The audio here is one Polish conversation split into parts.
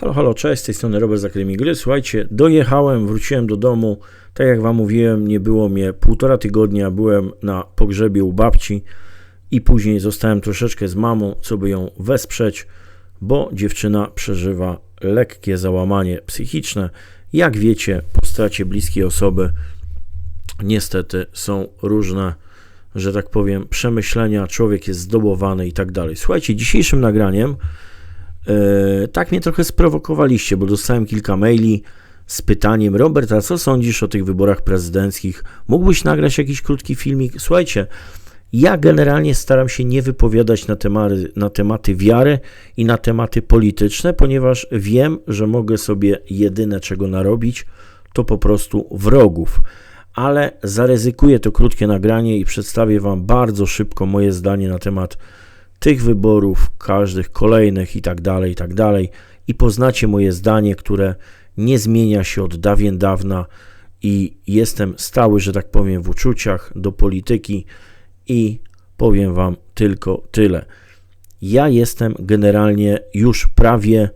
Halo, halo, cześć, z tej strony Robert z Akademii Gry. Słuchajcie, dojechałem, wróciłem do domu. Tak jak Wam mówiłem, nie było mnie półtora tygodnia. Byłem na pogrzebie u babci i później zostałem troszeczkę z mamą, co by ją wesprzeć, bo dziewczyna przeżywa lekkie załamanie psychiczne. Jak wiecie, po stracie bliskiej osoby niestety są różne, że tak powiem, przemyślenia, człowiek jest zdobowany i tak dalej. Słuchajcie, dzisiejszym nagraniem tak mnie trochę sprowokowaliście, bo dostałem kilka maili z pytaniem: Robert, a co sądzisz o tych wyborach prezydenckich? Mógłbyś nagrać jakiś krótki filmik? Słuchajcie, ja generalnie staram się nie wypowiadać na tematy, na tematy wiary i na tematy polityczne, ponieważ wiem, że mogę sobie jedyne czego narobić, to po prostu wrogów. Ale zaryzykuję to krótkie nagranie i przedstawię Wam bardzo szybko moje zdanie na temat tych wyborów, każdych kolejnych i tak dalej, i tak dalej. I poznacie moje zdanie, które nie zmienia się od dawien dawna i jestem stały, że tak powiem, w uczuciach do polityki i powiem Wam tylko tyle. Ja jestem generalnie już prawie,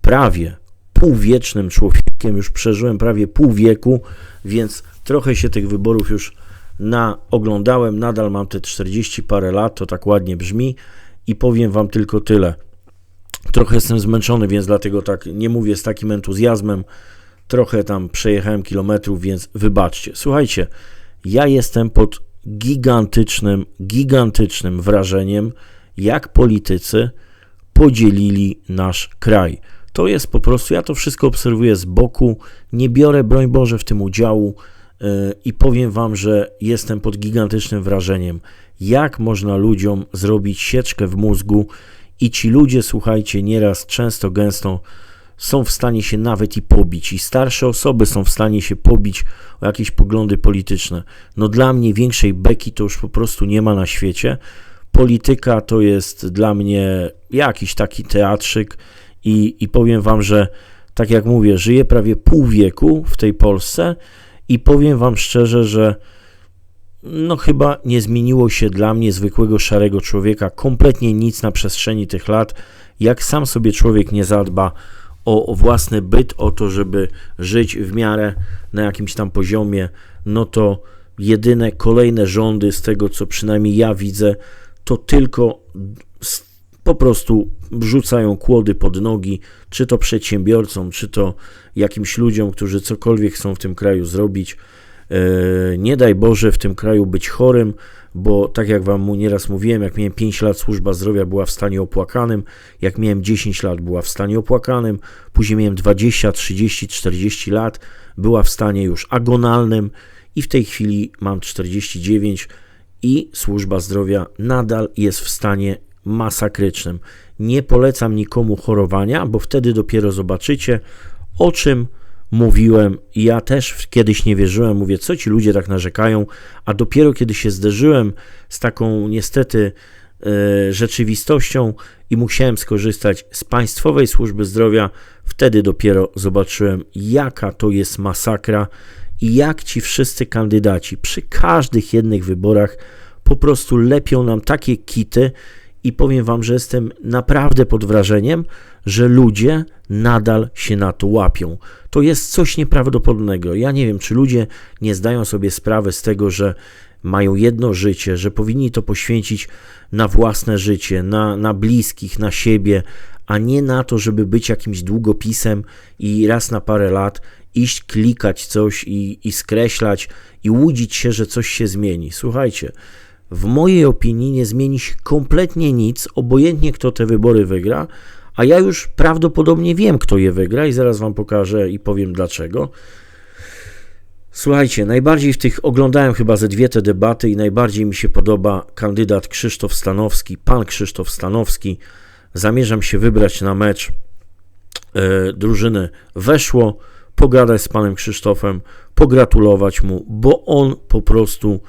prawie półwiecznym człowiekiem, już przeżyłem prawie pół wieku, więc trochę się tych wyborów już na oglądałem, nadal mam te 40 parę lat, to tak ładnie brzmi i powiem wam tylko tyle. Trochę jestem zmęczony, więc dlatego tak nie mówię z takim entuzjazmem. Trochę tam przejechałem kilometrów, więc wybaczcie. Słuchajcie, ja jestem pod gigantycznym, gigantycznym wrażeniem, jak politycy podzielili nasz kraj. To jest po prostu, ja to wszystko obserwuję z boku, nie biorę, broń Boże, w tym udziału i powiem Wam, że jestem pod gigantycznym wrażeniem, jak można ludziom zrobić sieczkę w mózgu i ci ludzie, słuchajcie, nieraz, często, gęsto są w stanie się nawet i pobić, i starsze osoby są w stanie się pobić o jakieś poglądy polityczne. No dla mnie większej beki to już po prostu nie ma na świecie. Polityka to jest dla mnie jakiś taki teatrzyk i, i powiem Wam, że tak jak mówię, żyję prawie pół wieku w tej Polsce i powiem Wam szczerze, że no chyba nie zmieniło się dla mnie, zwykłego szarego człowieka, kompletnie nic na przestrzeni tych lat. Jak sam sobie człowiek nie zadba o, o własny byt, o to, żeby żyć w miarę na jakimś tam poziomie, no to jedyne kolejne rządy, z tego co przynajmniej ja widzę, to tylko po prostu wrzucają kłody pod nogi, czy to przedsiębiorcom, czy to jakimś ludziom, którzy cokolwiek chcą w tym kraju zrobić. E, nie daj Boże w tym kraju być chorym, bo tak jak Wam nieraz mówiłem, jak miałem 5 lat, służba zdrowia była w stanie opłakanym, jak miałem 10 lat, była w stanie opłakanym, później miałem 20, 30, 40 lat, była w stanie już agonalnym i w tej chwili mam 49 i służba zdrowia nadal jest w stanie masakrycznym. Nie polecam nikomu chorowania, bo wtedy dopiero zobaczycie, o czym mówiłem. Ja też kiedyś nie wierzyłem, mówię, co ci ludzie tak narzekają, a dopiero kiedy się zderzyłem z taką niestety e, rzeczywistością i musiałem skorzystać z Państwowej Służby Zdrowia, wtedy dopiero zobaczyłem, jaka to jest masakra i jak ci wszyscy kandydaci przy każdych jednych wyborach po prostu lepią nam takie kity i powiem Wam, że jestem naprawdę pod wrażeniem, że ludzie nadal się na to łapią. To jest coś nieprawdopodobnego. Ja nie wiem, czy ludzie nie zdają sobie sprawy z tego, że mają jedno życie, że powinni to poświęcić na własne życie, na, na bliskich, na siebie, a nie na to, żeby być jakimś długopisem i raz na parę lat iść klikać coś i, i skreślać i łudzić się, że coś się zmieni. Słuchajcie, w mojej opinii nie zmieni się kompletnie nic, obojętnie kto te wybory wygra, a ja już prawdopodobnie wiem, kto je wygra i zaraz Wam pokażę i powiem dlaczego. Słuchajcie, najbardziej w tych oglądałem chyba ze dwie te debaty i najbardziej mi się podoba kandydat Krzysztof Stanowski, pan Krzysztof Stanowski. Zamierzam się wybrać na mecz e, drużyny Weszło, pogadać z panem Krzysztofem, pogratulować mu, bo on po prostu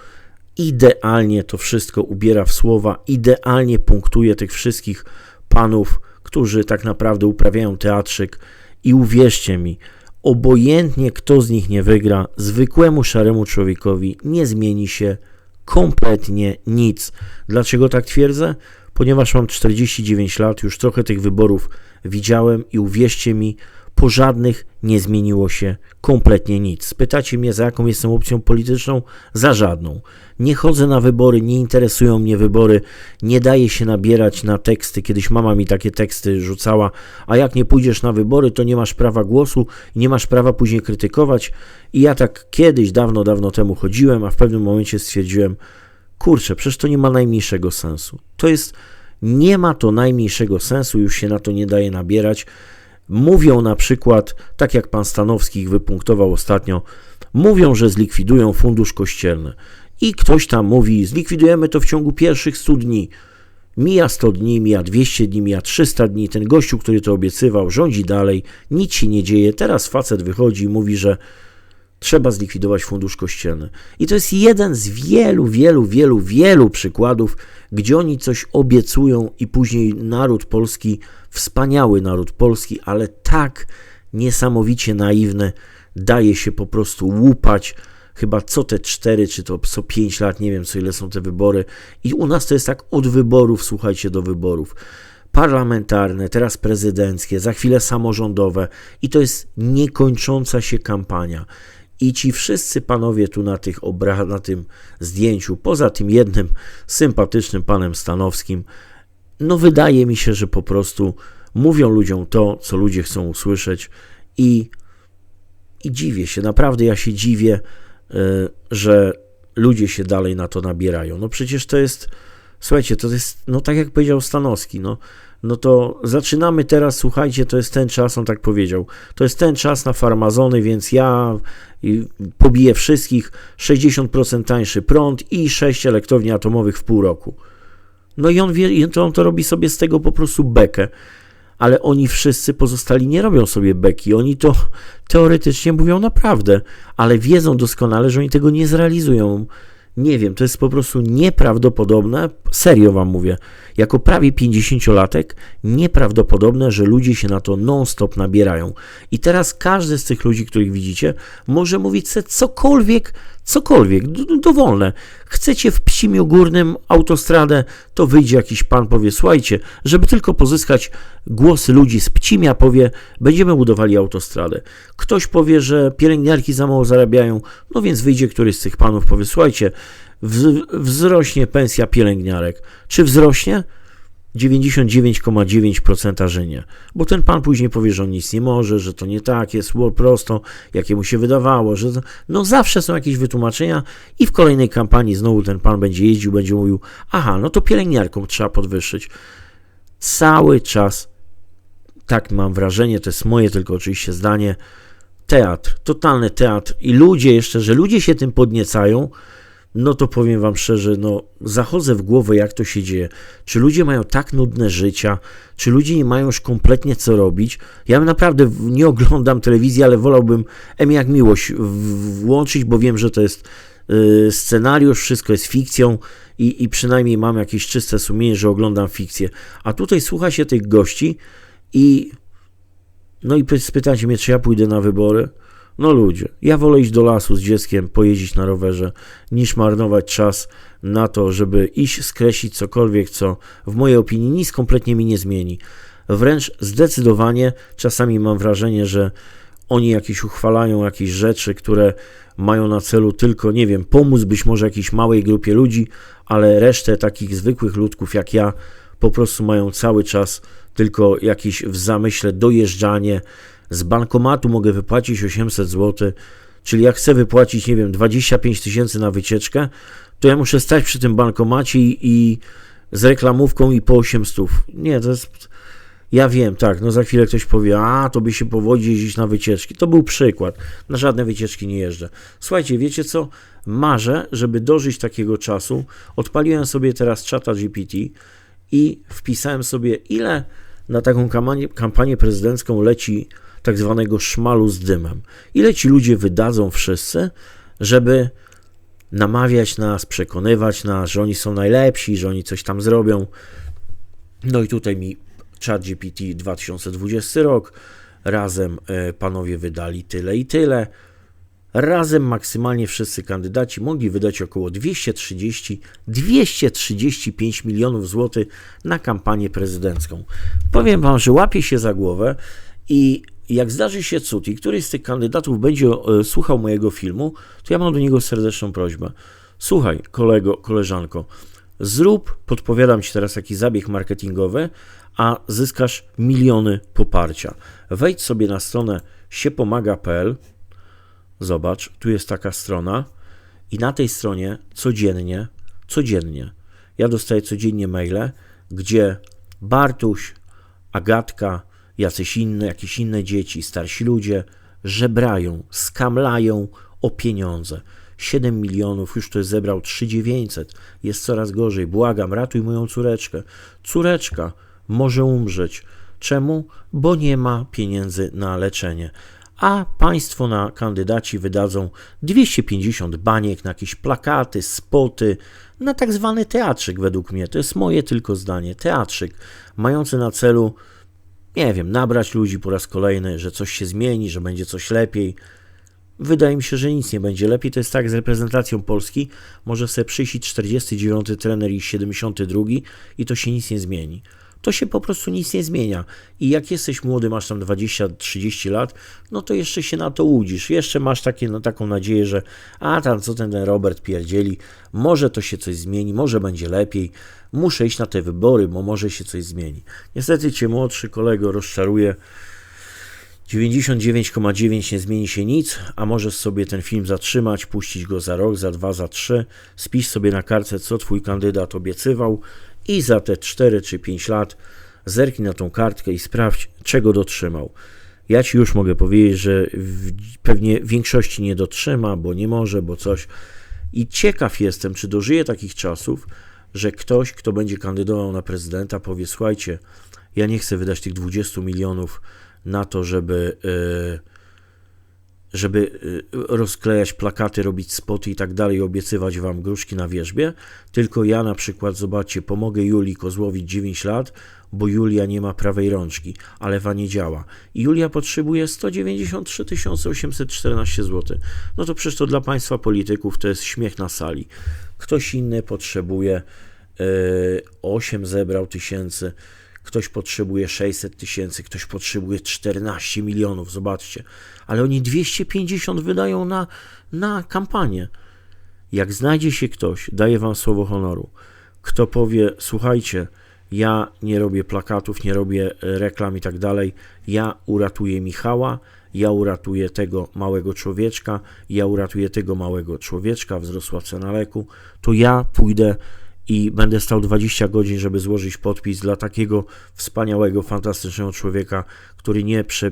idealnie to wszystko ubiera w słowa, idealnie punktuje tych wszystkich panów, którzy tak naprawdę uprawiają teatrzyk i uwierzcie mi, obojętnie kto z nich nie wygra, zwykłemu szaremu człowiekowi nie zmieni się kompletnie nic. Dlaczego tak twierdzę? ponieważ mam 49 lat, już trochę tych wyborów widziałem i uwierzcie mi, po żadnych nie zmieniło się kompletnie nic. Spytacie mnie, za jaką jestem opcją polityczną? Za żadną. Nie chodzę na wybory, nie interesują mnie wybory, nie daje się nabierać na teksty. Kiedyś mama mi takie teksty rzucała, a jak nie pójdziesz na wybory, to nie masz prawa głosu, nie masz prawa później krytykować. I ja tak kiedyś, dawno, dawno temu chodziłem, a w pewnym momencie stwierdziłem, kurczę, przecież to nie ma najmniejszego sensu. To jest, nie ma to najmniejszego sensu, już się na to nie daje nabierać. Mówią na przykład, tak jak pan Stanowski ich wypunktował ostatnio, mówią, że zlikwidują fundusz kościelny. I ktoś tam mówi, zlikwidujemy to w ciągu pierwszych 100 dni. Mija 100 dni, mija 200 dni, mija 300 dni. Ten gościu, który to obiecywał, rządzi dalej, nic się nie dzieje. Teraz facet wychodzi i mówi, że trzeba zlikwidować fundusz kościelny. I to jest jeden z wielu, wielu, wielu, wielu przykładów, gdzie oni coś obiecują i później naród polski, wspaniały naród polski, ale tak niesamowicie naiwny, daje się po prostu łupać. Chyba co te cztery, czy to co pięć lat, nie wiem co ile są te wybory. I u nas to jest tak od wyborów, słuchajcie, do wyborów parlamentarne, teraz prezydenckie, za chwilę samorządowe i to jest niekończąca się kampania. I ci wszyscy panowie tu na, tych obra na tym zdjęciu, poza tym jednym sympatycznym panem Stanowskim, no wydaje mi się, że po prostu mówią ludziom to, co ludzie chcą usłyszeć i, i dziwię się, naprawdę ja się dziwię, yy, że ludzie się dalej na to nabierają. No przecież to jest, słuchajcie, to jest, no tak jak powiedział Stanowski, no no to zaczynamy teraz, słuchajcie, to jest ten czas, on tak powiedział, to jest ten czas na farmazony, więc ja pobiję wszystkich, 60% tańszy prąd i 6 elektrowni atomowych w pół roku. No i on, wie, on to robi sobie z tego po prostu bekę, ale oni wszyscy pozostali nie robią sobie beki, oni to teoretycznie mówią naprawdę, ale wiedzą doskonale, że oni tego nie zrealizują. Nie wiem, to jest po prostu nieprawdopodobne, serio wam mówię, jako prawie 50-latek, nieprawdopodobne, że ludzie się na to non-stop nabierają. I teraz każdy z tych ludzi, których widzicie, może mówić sobie cokolwiek, cokolwiek, dowolne. Chcecie w Psimiu Górnym autostradę, to wyjdzie jakiś pan, powie, słuchajcie, żeby tylko pozyskać głosy ludzi z Pcimia, powie, będziemy budowali autostradę. Ktoś powie, że pielęgniarki za mało zarabiają, no więc wyjdzie któryś z tych panów, powie, słuchajcie, wzrośnie pensja pielęgniarek. Czy wzrośnie? 99,9% że nie. Bo ten pan później powie, że on nic nie może, że to nie tak jest, prosto, jakie mu się wydawało, że no zawsze są jakieś wytłumaczenia i w kolejnej kampanii znowu ten pan będzie jeździł, będzie mówił, aha, no to pielęgniarkom trzeba podwyższyć. Cały czas, tak mam wrażenie, to jest moje tylko oczywiście zdanie, teatr, totalny teatr i ludzie jeszcze, że ludzie się tym podniecają, no to powiem Wam szczerze, no zachodzę w głowę, jak to się dzieje. Czy ludzie mają tak nudne życia, czy ludzie nie mają już kompletnie co robić? Ja naprawdę nie oglądam telewizji, ale wolałbym M jak miłość włączyć, bo wiem, że to jest y, scenariusz, wszystko jest fikcją i, i przynajmniej mam jakieś czyste sumienie, że oglądam fikcję. A tutaj słucha się tych gości i no i spytacie mnie, czy ja pójdę na wybory. No ludzie, ja wolę iść do lasu z dzieckiem, pojeździć na rowerze, niż marnować czas na to, żeby iść skreślić cokolwiek, co w mojej opinii nic kompletnie mi nie zmieni. Wręcz zdecydowanie czasami mam wrażenie, że oni jakieś uchwalają jakieś rzeczy, które mają na celu tylko, nie wiem, pomóc być może jakiejś małej grupie ludzi, ale resztę takich zwykłych ludków jak ja po prostu mają cały czas tylko jakieś w zamyśle dojeżdżanie, z bankomatu mogę wypłacić 800 zł, czyli jak chcę wypłacić, nie wiem, 25 tysięcy na wycieczkę, to ja muszę stać przy tym bankomacie i, i z reklamówką i po 800. Nie, to jest... Ja wiem, tak, no za chwilę ktoś powie, a to by się powodzi jeździć na wycieczki. To był przykład. Na żadne wycieczki nie jeżdżę. Słuchajcie, wiecie co? Marzę, żeby dożyć takiego czasu. Odpaliłem sobie teraz czata GPT i wpisałem sobie, ile na taką kampanię, kampanię prezydencką leci tak zwanego szmalu z dymem. Ile ci ludzie wydadzą wszyscy, żeby namawiać nas, przekonywać nas, że oni są najlepsi, że oni coś tam zrobią. No i tutaj mi ChatGPT 2020 rok, razem e, panowie wydali tyle i tyle. Razem maksymalnie wszyscy kandydaci mogli wydać około 230-235 milionów złotych na kampanię prezydencką. Powiem Wam, że łapię się za głowę i jak zdarzy się cud i któryś z tych kandydatów będzie e, słuchał mojego filmu, to ja mam do niego serdeczną prośbę. Słuchaj, kolego, koleżanko, zrób, podpowiadam Ci teraz jakiś zabieg marketingowy, a zyskasz miliony poparcia. Wejdź sobie na stronę siepomaga.pl, zobacz, tu jest taka strona i na tej stronie codziennie, codziennie, ja dostaję codziennie maile, gdzie Bartuś, Agatka, jacyś inne, jakieś inne dzieci, starsi ludzie żebrają, skamlają o pieniądze. 7 milionów, już to jest zebrał 3900, jest coraz gorzej. Błagam, ratuj moją córeczkę. Córeczka może umrzeć. Czemu? Bo nie ma pieniędzy na leczenie. A państwo na kandydaci wydadzą 250 baniek na jakieś plakaty, spoty, na tak zwany teatrzyk według mnie. To jest moje tylko zdanie. Teatrzyk mający na celu nie wiem, nabrać ludzi po raz kolejny, że coś się zmieni, że będzie coś lepiej. Wydaje mi się, że nic nie będzie lepiej. To jest tak z reprezentacją Polski. Może sobie przyjść 49 trener i 72 i to się nic nie zmieni to się po prostu nic nie zmienia. I jak jesteś młody, masz tam 20-30 lat, no to jeszcze się na to łudzisz. Jeszcze masz takie, no, taką nadzieję, że a tam co ten, Robert pierdzieli, może to się coś zmieni, może będzie lepiej, muszę iść na te wybory, bo może się coś zmieni. Niestety cię młodszy kolego rozczaruje. 99,9 nie zmieni się nic, a możesz sobie ten film zatrzymać, puścić go za rok, za dwa, za trzy, spisz sobie na kartce, co twój kandydat obiecywał i za te 4 czy 5 lat zerknij na tą kartkę i sprawdź, czego dotrzymał. Ja ci już mogę powiedzieć, że pewnie większości nie dotrzyma, bo nie może, bo coś. I ciekaw jestem, czy dożyje takich czasów, że ktoś, kto będzie kandydował na prezydenta, powie: Słuchajcie, ja nie chcę wydać tych 20 milionów na to, żeby. Yy, żeby y, rozklejać plakaty, robić spoty i tak dalej, obiecywać wam gruszki na wierzbie, tylko ja na przykład, zobaczcie, pomogę Julii Kozłowi 9 lat, bo Julia nie ma prawej rączki, ale wa nie działa. I Julia potrzebuje 193 814 zł. No to przecież to dla państwa polityków to jest śmiech na sali. Ktoś inny potrzebuje yy, 8 zebrał tysięcy, ktoś potrzebuje 600 tysięcy, ktoś potrzebuje 14 milionów, zobaczcie. Ale oni 250 wydają na, na kampanię. Jak znajdzie się ktoś, daję wam słowo honoru, kto powie, słuchajcie, ja nie robię plakatów, nie robię e, reklam i tak dalej, ja uratuję Michała, ja uratuję tego małego człowieczka, ja uratuję tego małego człowieczka, wzrosła cena leku, to ja pójdę i będę stał 20 godzin, żeby złożyć podpis dla takiego wspaniałego, fantastycznego człowieka, który nie prze...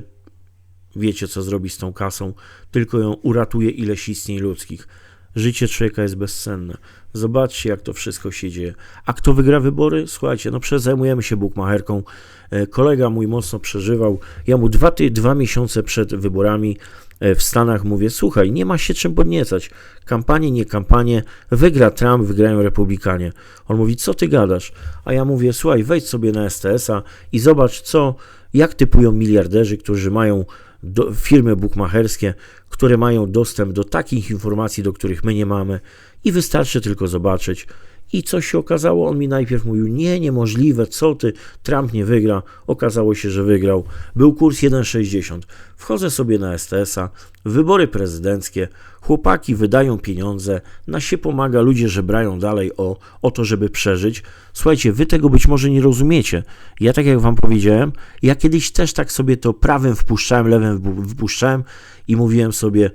wiecie co zrobi z tą kasą, tylko ją uratuje ileś istnień ludzkich. Życie człowieka jest bezcenne. Zobaczcie, jak to wszystko się dzieje. A kto wygra wybory? Słuchajcie, no zajmujemy się bukmacherką. E, kolega mój mocno przeżywał. Ja mu dwa, ty, dwa miesiące przed wyborami w Stanach mówię, słuchaj, nie ma się czym podniecać. Kampanie, nie kampanie, wygra Trump, wygrają Republikanie. On mówi, co ty gadasz? A ja mówię, słuchaj, wejdź sobie na STS-a i zobacz, co, jak typują miliarderzy, którzy mają do, firmy bukmacherskie, które mają dostęp do takich informacji, do których my nie mamy i wystarczy tylko zobaczyć. I co się okazało? On mi najpierw mówił: Nie, niemożliwe, co ty, Trump nie wygra. Okazało się, że wygrał. Był kurs 1,60. Wchodzę sobie na STS-a, wybory prezydenckie, chłopaki wydają pieniądze, na się pomaga, ludzie żebrają dalej o, o to, żeby przeżyć. Słuchajcie, wy tego być może nie rozumiecie. Ja, tak jak wam powiedziałem, ja kiedyś też tak sobie to prawym wpuszczałem, lewym wpuszczałem i mówiłem sobie: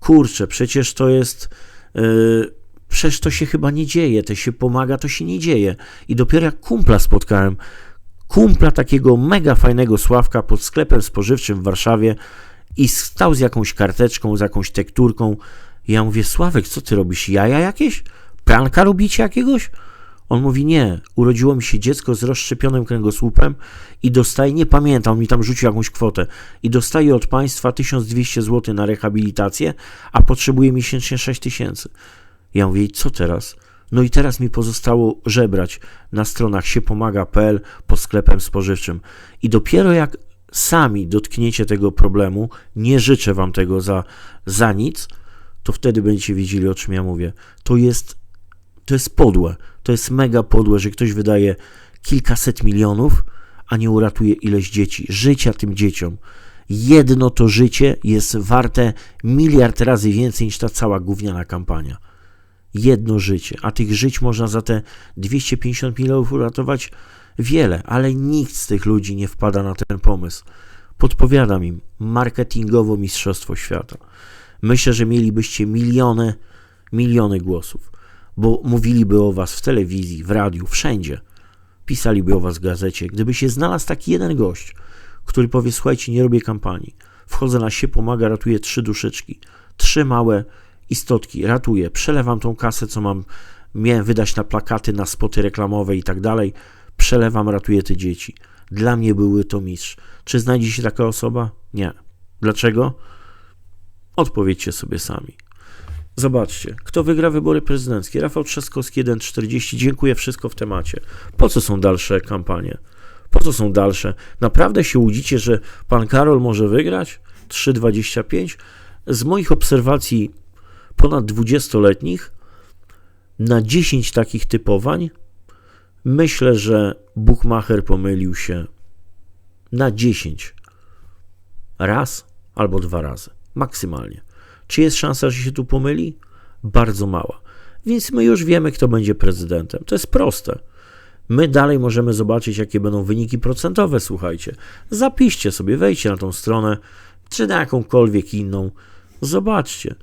Kurczę, przecież to jest. Yy, przecież to się chyba nie dzieje, to się pomaga, to się nie dzieje. I dopiero jak kumpla spotkałem, kumpla takiego mega fajnego Sławka pod sklepem spożywczym w Warszawie i stał z jakąś karteczką, z jakąś tekturką. Ja mówię, Sławek, co ty robisz? Jaja jakieś? Pranka robicie jakiegoś? On mówi, nie, urodziło mi się dziecko z rozszczepionym kręgosłupem i dostaje, nie pamiętam, mi tam rzucił jakąś kwotę, i dostaje od państwa 1200 zł na rehabilitację, a potrzebuje miesięcznie 6000. Ja mówię, co teraz? No i teraz mi pozostało żebrać na stronach siepomaga.pl pod sklepem spożywczym. I dopiero jak sami dotkniecie tego problemu, nie życzę wam tego za, za nic, to wtedy będziecie wiedzieli, o czym ja mówię. To jest, to jest podłe, to jest mega podłe, że ktoś wydaje kilkaset milionów, a nie uratuje ileś dzieci, życia tym dzieciom. Jedno to życie jest warte miliard razy więcej niż ta cała gówniana kampania. Jedno życie, a tych żyć można za te 250 milionów uratować wiele, ale nikt z tych ludzi nie wpada na ten pomysł. Podpowiadam im marketingowo Mistrzostwo Świata. Myślę, że mielibyście miliony, miliony głosów, bo mówiliby o was w telewizji, w radiu, wszędzie. Pisaliby o was w gazecie. Gdyby się znalazł taki jeden gość, który powie: Słuchajcie, nie robię kampanii, wchodzę na się, pomaga, ratuję trzy duszyczki, trzy małe istotki, ratuję, przelewam tą kasę, co mam, miałem wydać na plakaty, na spoty reklamowe i tak dalej, przelewam, ratuję te dzieci. Dla mnie były to mistrz. Czy znajdzie się taka osoba? Nie. Dlaczego? Odpowiedzcie sobie sami. Zobaczcie, kto wygra wybory prezydenckie. Rafał Trzaskowski 1,40. Dziękuję, wszystko w temacie. Po co są dalsze kampanie? Po co są dalsze? Naprawdę się łudzicie, że pan Karol może wygrać? 3,25? Z moich obserwacji ponad 20-letnich na 10 takich typowań myślę, że Buchmacher pomylił się na 10. Raz albo dwa razy. Maksymalnie. Czy jest szansa, że się tu pomyli? Bardzo mała. Więc my już wiemy, kto będzie prezydentem. To jest proste. My dalej możemy zobaczyć, jakie będą wyniki procentowe, słuchajcie. Zapiszcie sobie, wejdźcie na tą stronę, czy na jakąkolwiek inną. Zobaczcie.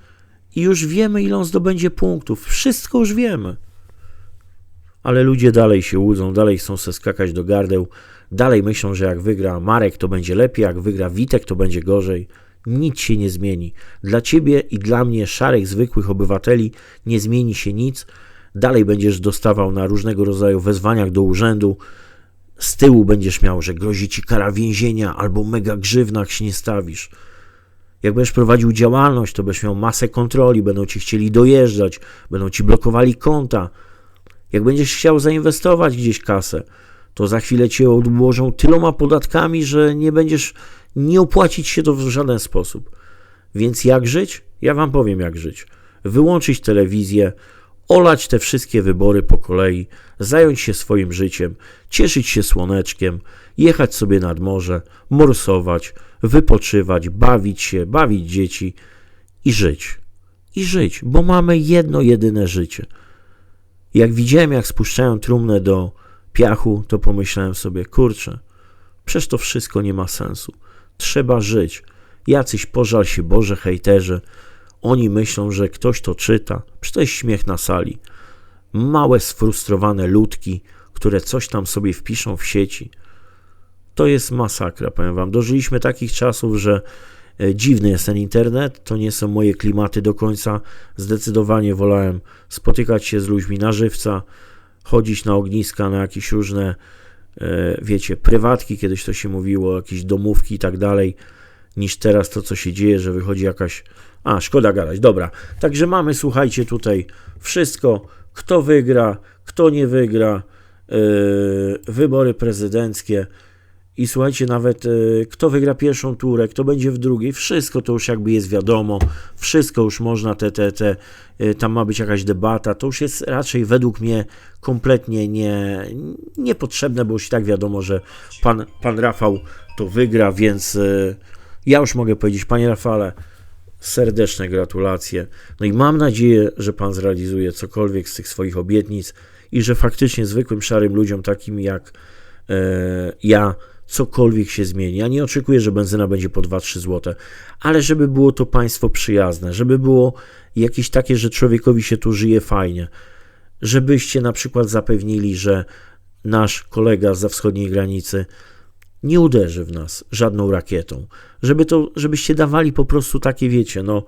I już wiemy, ile on zdobędzie punktów. Wszystko już wiemy. Ale ludzie dalej się łudzą, dalej chcą se skakać do gardeł, dalej myślą, że jak wygra Marek, to będzie lepiej, jak wygra Witek, to będzie gorzej. Nic się nie zmieni. Dla ciebie i dla mnie, szarych, zwykłych obywateli, nie zmieni się nic. Dalej będziesz dostawał na różnego rodzaju wezwaniach do urzędu. Z tyłu będziesz miał, że grozi ci kara więzienia albo mega grzywna, jak się nie stawisz. Jak będziesz prowadził działalność, to będziesz miał masę kontroli, będą ci chcieli dojeżdżać, będą ci blokowali konta. Jak będziesz chciał zainwestować gdzieś kasę, to za chwilę cię odłożą tyloma podatkami, że nie będziesz nie opłacić się to w żaden sposób. Więc jak żyć? Ja wam powiem, jak żyć. Wyłączyć telewizję, olać te wszystkie wybory po kolei, zająć się swoim życiem, cieszyć się słoneczkiem, jechać sobie nad morze, morsować, wypoczywać, bawić się, bawić dzieci i żyć. I żyć, bo mamy jedno jedyne życie. Jak widziałem, jak spuszczają trumnę do piachu, to pomyślałem sobie, kurczę, przecież to wszystko nie ma sensu. Trzeba żyć. Jacyś pożal się Boże hejterzy. Oni myślą, że ktoś to czyta. Przecież to jest śmiech na sali. Małe, sfrustrowane ludki, które coś tam sobie wpiszą w sieci. To jest masakra, powiem wam. Dożyliśmy takich czasów, że e, dziwny jest ten internet. To nie są moje klimaty do końca. Zdecydowanie wolałem spotykać się z ludźmi na żywca, chodzić na ogniska, na jakieś różne E, wiecie, prywatki, kiedyś to się mówiło, jakieś domówki i tak dalej, niż teraz to, co się dzieje, że wychodzi jakaś. A, szkoda gadać, dobra. Także mamy, słuchajcie, tutaj wszystko, kto wygra, kto nie wygra, yy, wybory prezydenckie. I słuchajcie, nawet y, kto wygra pierwszą turę, kto będzie w drugiej, wszystko to już jakby jest wiadomo, wszystko już można, te, te, te, y, tam ma być jakaś debata, to już jest raczej według mnie kompletnie nie, niepotrzebne, bo już i tak wiadomo, że pan, pan Rafał to wygra, więc y, ja już mogę powiedzieć, panie Rafale, serdeczne gratulacje. No i mam nadzieję, że pan zrealizuje cokolwiek z tych swoich obietnic i że faktycznie zwykłym szarym ludziom, takim jak ja, cokolwiek się zmieni. Ja nie oczekuję, że benzyna będzie po 2-3 zł, ale żeby było to państwo przyjazne, żeby było jakieś takie, że człowiekowi się tu żyje fajnie, żebyście na przykład zapewnili, że nasz kolega za wschodniej granicy nie uderzy w nas żadną rakietą, żeby to, żebyście dawali po prostu takie, wiecie, no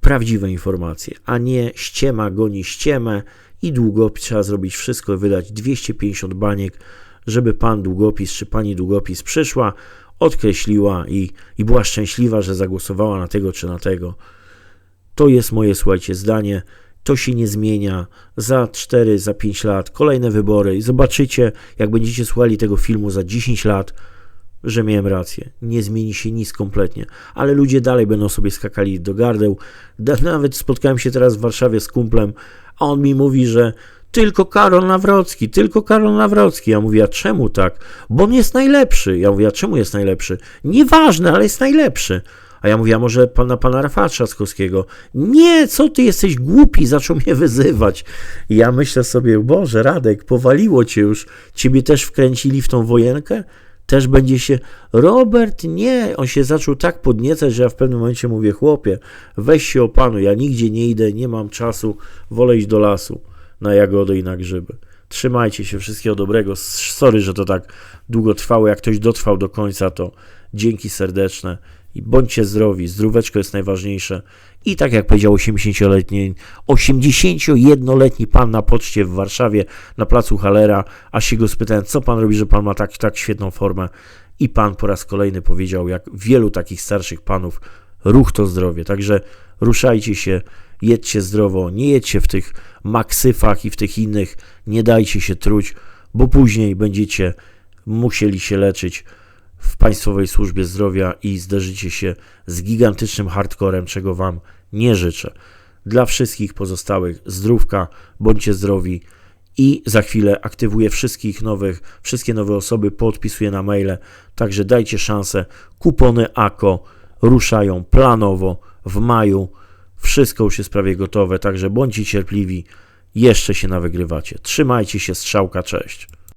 prawdziwe informacje, a nie ściema goni ściemę i długo trzeba zrobić wszystko, wydać 250 baniek, żeby pan długopis czy pani długopis przyszła, odkreśliła i, i była szczęśliwa, że zagłosowała na tego czy na tego. To jest moje, słuchajcie, zdanie. To się nie zmienia. Za 4, za 5 lat kolejne wybory i zobaczycie, jak będziecie słuchali tego filmu za 10 lat, że miałem rację. Nie zmieni się nic kompletnie, ale ludzie dalej będą sobie skakali do gardeł. Nawet spotkałem się teraz w Warszawie z kumplem, a on mi mówi, że tylko Karol Nawrocki, tylko Karol Nawrocki. Ja mówię, a czemu tak? Bo on jest najlepszy. Ja mówię, a czemu jest najlepszy? Nieważne, ale jest najlepszy. A ja mówię, a może pana, pana Rafała Trzaskowskiego? Nie, co ty jesteś głupi, zaczął mnie wyzywać. I ja myślę sobie, Boże, Radek, powaliło cię już. Ciebie też wkręcili w tą wojenkę? Też będzie się. Robert, nie. On się zaczął tak podniecać, że ja w pewnym momencie mówię, chłopie, weź się opanuj, ja nigdzie nie idę, nie mam czasu, wolę iść do lasu na jagody i na grzyby. Trzymajcie się, wszystkiego dobrego. Sorry, że to tak długo trwało. Jak ktoś dotrwał do końca, to dzięki serdeczne i bądźcie zdrowi. Zdróweczko jest najważniejsze. I tak jak powiedział 80-letni, 81-letni pan na poczcie w Warszawie na placu Halera, a się go spytałem, co pan robi, że pan ma tak, tak świetną formę. I pan po raz kolejny powiedział, jak wielu takich starszych panów, ruch to zdrowie. Także ruszajcie się, jedźcie zdrowo, nie jedźcie w tych maksyfach i w tych innych, nie dajcie się truć, bo później będziecie musieli się leczyć w Państwowej Służbie Zdrowia i zderzycie się z gigantycznym hardcorem, czego Wam nie życzę. Dla wszystkich pozostałych zdrówka, bądźcie zdrowi i za chwilę aktywuję wszystkich nowych, wszystkie nowe osoby, podpisuję na maile, także dajcie szansę. Kupony AKO ruszają planowo w maju. Wszystko już jest prawie gotowe, także bądźcie cierpliwi. Jeszcze się nawygrywacie. Trzymajcie się, strzałka, cześć.